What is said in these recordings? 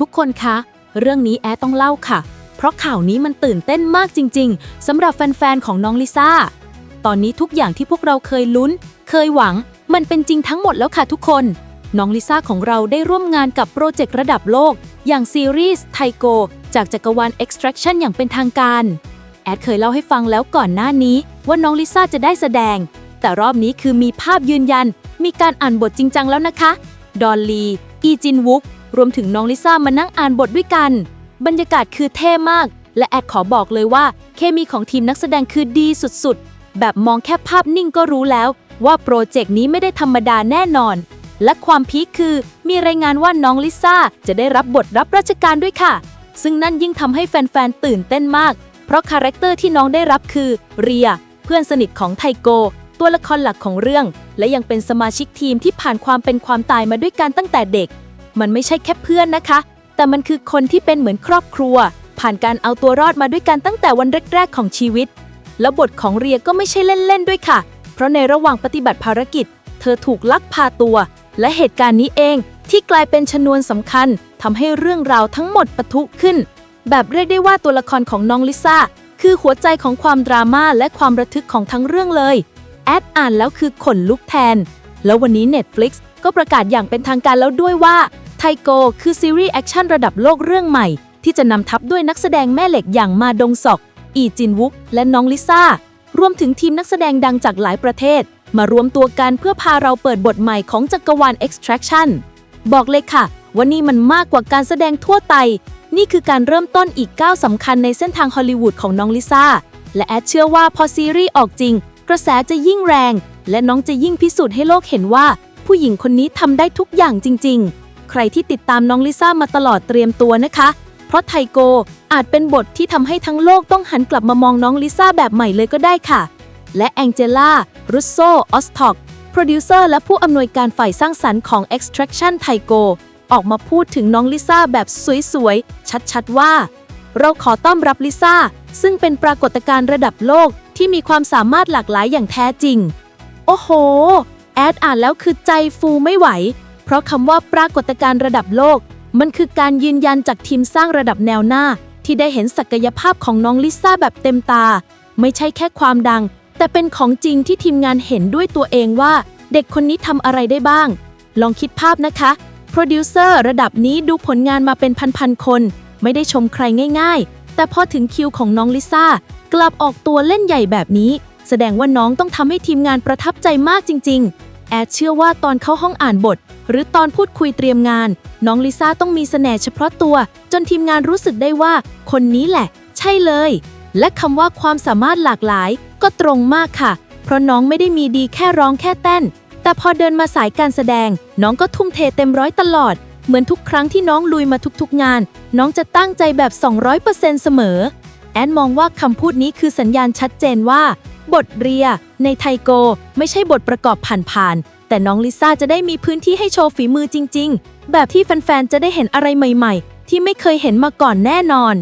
ทุกคนคะ เรื่องนี้แอดต้องเล่าค่ะ เพราะข่าวนี้มันตื่นเต้นมากจริง ๆสำหรับแฟนๆของน้องลิซ่า ตอนนี้ทุกอย่างที่พวกเราเคยลุ้น เคยหวัง มันเป็นจริงทั้งหมดแล้วค่ะทุกคน น้องลิซ่าของเราได้ร่วมงานกับโปรเจกต์ระดับโลก อย่างซีรีส์ไทโกจากจักรวาล Extraction อย่างเป็นทางการ แอดเคยเล่าให้ฟังแล้วก่อนหน้านี้ ว่าน้องลิซ่าจะได้แสดง แต่รอบนี้คือมีภาพยืนยัน มีการอ่านบทจริงจังแล้วนะคะ ดอลลี อีจินวุก รวมถึงน้องลิซ่ามานั่งอ่านบทด้วยกัน บรรยากาศคือเท่มาก และแอดขอบอกเลยว่า เคมีของทีมนักแสดงคือดีสุดๆ แบบมองแค่ภาพนิ่งก็รู้แล้ว ว่าโปรเจกต์นี้ไม่ได้ธรรมดาแน่นอน และความพีคคือมีรายงานว่าน้องลิซ่าจะได้รับบทรับราชการด้วยค่ะ ซึ่งนั่นยิ่งทำให้แฟนๆตื่นเต้นมาก เพราะคาแรคเตอร์ที่น้องได้รับคือเรีย เพื่อนสนิทของไทโก ตัวละครหลักของเรื่อง และยังเป็นสมาชิกทีมที่ผ่านความเป็นความตายมาด้วยกันตั้งแต่เด็ก มันไม่ใช่แค่เพื่อนนะคะ แต่มันคือคนที่เป็นเหมือนครอบครัว ผ่านการเอาตัวรอดมาด้วยกันตั้งแต่วันแรก ๆ ของชีวิต แล้วบทของเรียก็ไม่ใช่เล่น ๆ ด้วยค่ะ เพราะในระหว่างปฏิบัติภารกิจ เธอถูกลักพาตัว และเหตุการณ์นี้เองที่กลายเป็นชนวนสำคัญทำให้เรื่องราวทั้งหมดปะทุขึ้น แบบเรียกได้ว่าตัวละครของน้องลิซ่าคือหัวใจของความดราม่าและความระทึกของทั้งเรื่องเลย แอดอ่านแล้วคือขนลุกแทน แล้ววันนี้ Netflix ก็ประกาศอย่างเป็นทางการแล้วด้วยว่า ไทโกคือซีรีส์แอคชั่นระดับโลกเรื่องใหม่ ที่จะนำทัพด้วยนักแสดงแม่เหล็กอย่างมาดงซอก อีจินวุก และน้องลิซ่ารวมถึงทีมนักแสดงดังจากหลายประเทศ มารวมตัวกันเพื่อพาเราเปิดบทใหม่ของจักรวาล Extraction บอกเลยค่ะว่านี่มันมากกว่าการแสดงทั่วไปนี่คือการเริ่มต้นอีกก้าวสำคัญในเส้นทางฮอลลีวูดของน้องลิซ่า และแอดเชื่อว่าพอซีรีส์ออกจริง กระแสจะยิ่งแรง และน้องจะยิ่งพิสูจน์ให้โลกเห็นว่า ผู้หญิงคนนี้ทำได้ทุกอย่างจริง ๆ ใครที่ติดตามน้องลิซ่ามาตลอดเตรียมตัวนะคะ เพราะไทโกอาจเป็นบทที่ทำให้ทั้งโลกต้องหันกลับมามองน้องลิซ่าแบบใหม่เลยก็ได้ค่ะ และแองเจล่า รุสโซ ออสท็อก โปรดิวเซอร์และผู้อำนวยการฝ่ายสร้างสรรค์ของ Extraction t a i g o ออกมาพูดถึงน้องลิซ่าแบบสวยๆ ชัดๆ ว่า เราขอต้อนรับลิซ่า ซึ่งเป็นปรากฏการณ์ระดับโลกที่มีความสามารถหลากหลายอย่างแท้จริง โอ้โห แอดอ่านแล้วคือใจฟูไม่ไหว ราะคำว่าปรากฏการณ์ระดับโลก มันคือการยืนยันจากทีมสร้างระดับแนวหน้า ที่ได้เห็นศักยภาพของน้องลิซ่าแบบเต็มตา ไม่ใช่แค่ความดัง แต่เป็นของจริงที่ทีมงานเห็นด้วยตัวเองว่า เด็กคนนี้ทำอะไรได้บ้าง ลองคิดภาพนะคะโปรดิวเซอร์ระดับนี้ดูผลงานมาเป็นพันๆคน ไม่ได้ชมใครง่าย ๆ แต่พอถึงคิวของน้องลิซ่ากลับออกตัวเล่นใหญ่แบบนี้ แสดงว่าน้องต้องทำให้ทีมงานประทับใจมากจริง ๆ แอดเชื่อว่าตอนเข้าห้องอ่านบท หรือตอนพูดคุยเตรียมงาน น้องลิซ่าต้องมีเสน่ห์เฉพาะตัว จนทีมงานรู้สึกได้ว่า คนนี้แหละ ใช่เลย และคำว่าความสามารถหลากหลาย ก็ตรงมากค่ะ เพราะน้องไม่ได้มีดีแค่ร้องแค่เต้น แต่พอเดินมาสายการแสดง น้องก็ทุ่มเทเต็มร้อยตลอด เหมือนทุกครั้งที่น้องลุยมาทุกๆงาน น้องจะตั้งใจแบบ 200%เสมอ แอนมองว่าคำพูดนี้คือสัญญาณชัดเจนว่า บทเรีย ในไทโก ไม่ใช่บทประกอบผ่านๆ แต่น้องลิซ่าจะได้มีพื้นที่ให้โชว์ฝีมือจริง ๆ แบบที่แฟนๆ จะได้เห็นอะไรใหม่ๆ ที่ไม่เคยเห็นมาก่อนแน่นอน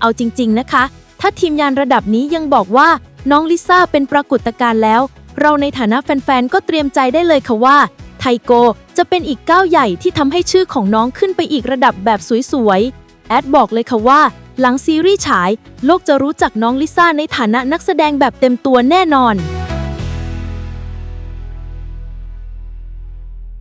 เอาจริง ๆ นะคะ ถ้าทีมงานระดับนี้ยังบอกว่าน้องลิซ่าเป็นปรากฏการณ์แล้ว เราในฐานะแฟนๆ ก็เตรียมใจได้เลยค่ะว่าไทโกจะเป็นอีกก้าวใหญ่ที่ทำให้ชื่อของน้องขึ้นไปอีกระดับแบบสวยๆ แอดบอกเลยค่ะว่า หลังซีรีส์ฉาย โลกจะรู้จักน้องลิซ่าในฐานะนักแสดงแบบเต็มตัวแน่นอน